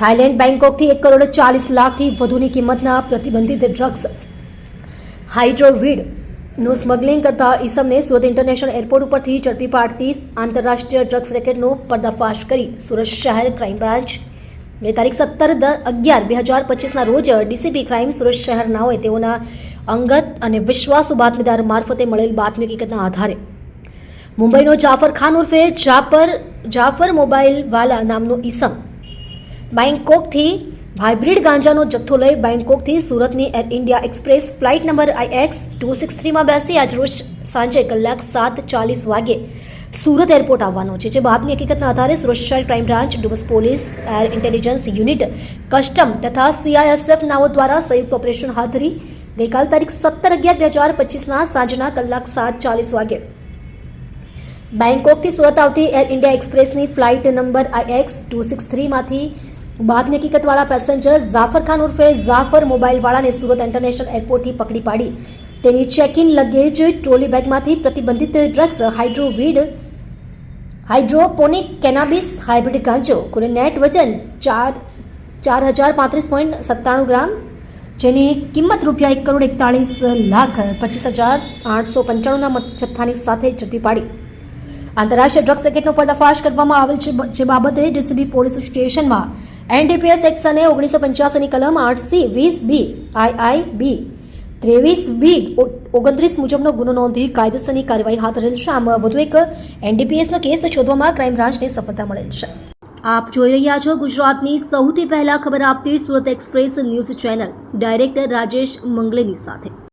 Thailand બેંકોકથી એક કરોડ ચાલીસ લાખથી વધુની કિંમતના પ્રતિબંધિત ડ્રગ્સ હાઇડ્રોવીડનું સ્મગલિંગ કરતા ઈસમને સુરત ઇન્ટરનેશનલ એરપોર્ટ ઉપરથી ઝડપી પાડતી આંતરરાષ્ટ્રીય ડ્રગ્સ રેકેટનો પર્દાફાશ કરી સુરત શહેર ક્રાઇમ બ્રાન્ચ. બે તારીખ સત્તર દ અગિયાર બે હજાર પચીસના રોજ ડીસીપી ક્રાઇમ સુરત શહેરના હોય તેઓના અંગત અને વિશ્વાસુ બાતમીદાર મારફતે મળેલ બાતમી હકીકતના આધારે. મુંબઈનો જાફર ખાન ઉર્ફે જાફર જાફર મોબાઈલ વાલા નામનો ઈસમ બેંકોકથી હાઇબ્રિડ ગાંજાનો જથ્થો લઈ બેંકોકથી સુરતની air India express flight number IX two six થ્રીમાં બેસી. આજ રોજ સાંજે કલાક સાત ચાલીસ વાગે સુરત એરપોર્ટ આવવાનો છે. જે બાદની હકીકતના આધારે Surat crime branch Dumas police, air intelligence unit, custom તથા સીઆઈએસએફ નાઓ દ્વારા સંયુક્ત ઓપરેશન હાથ ધરી ગઈકાલ તારીખ સત્તર અગિયાર બે હજાર પચીસના સાંજના કલાક સાત ચાલીસ વાગે. બેંકોકથી સુરત આવતી air India એક્સપ્રેસની flight number IX two six થ્રીમાંથી બાદની હકીકતવાળા પેસેન્જર ઝાફર ખાન ઉર્ફે ઝાફર મોબાઈલવાળાને સુરત ઇન્ટરનેશનલ એરપોર્ટથી પકડી પાડી. તેની ચેક ઇન લગેજ ટ્રોલી બેગમાંથી પ્રતિબંધિત drugs hydroweed hydroponic cannabis hybrid ગાંજો, કુલ નેટ વજન ચાર ચાર હજાર પાંત્રીસ પોઈન્ટ સત્તાણું ગ્રામ, જેની કિંમત રૂપિયા એક કરોડ એકતાળીસ લાખ પચીસ હજાર આઠસો પંચાણુંના જથ્થાની સાથે ઝડપી પાડી. આંતરરાષ્ટ્રીય ડ્રગ્સ રેકેટનો પર્દાફાશ કરવામાં આવેલ છે જે બાબતે ડીસીબી પોલીસ સ્ટેશનમાં એનડીપીએસ એક્ટ અને ઓગણીસો પંચ્યાસીની કલમ આઠ સી વીસ બી આઈઆઈ બી, ત્રેવીસ બી ઓગણત્રીસ મુજબનો ગુનો નોંધી કાયદેસરની કાર્યવાહી હાથ ધરેલ છે. આમ વધુ એક એનડીપીએસનો કેસ શોધવામાં ક્રાઇમ બ્રાન્ચને સફળતા મળેલ છે. આપ જોઈ રહ્યા છો ગુજરાતની સૌથી પહેલા ખબર આપતી Surat express news channel. Director Rajesh મંગલેની સાથે.